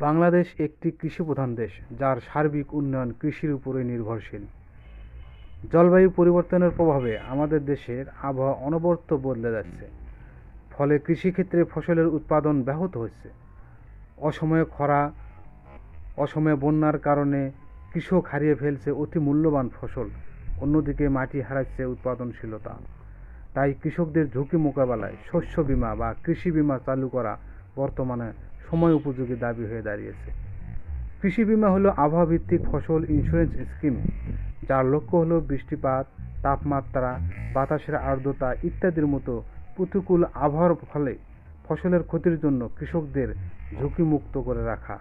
বাংলাদেশ একটি কৃষিপ্রধান দেশ, যার সার্বিক উন্নয়ন কৃষির উপরে নির্ভরশীল। জলবায়ু পরিবর্তনের প্রভাবে আমাদের দেশের আবহাওয়া অনবরত বদলে যাচ্ছে, ফলে কৃষিক্ষেত্রে ফসলের উৎপাদন ব্যাহত হচ্ছে। অসময়ে খরা, অসময়ে বন্যার কারণে কৃষক হারিয়ে ফেলছে অতি মূল্যবান ফসল, অন্যদিকে মাটি হারাচ্ছে উৎপাদনশীলতা। তাই কৃষকদের ঝুঁকি মোকাবেলায় শস্য বীমা বা কৃষি বিমা চালু করা বর্তমানে সময় উপযোগী দাবি হয়ে দাঁড়িয়েছে। কৃষি বিমা হলো আবহাওয়া ভিত্তিক ফসল ইন্স্যুরেন্স স্কিম যার লক্ষ্য হলো বৃষ্টিপাত, তাপমাত্রা, বাতাসের আর্দ্রতা ইত্যাদির মতো প্রতিকূল আবহাওয়ার ফলে ফসলের ক্ষতির জন্য কৃষকদের ঝুঁকিমুক্ত করে রাখা।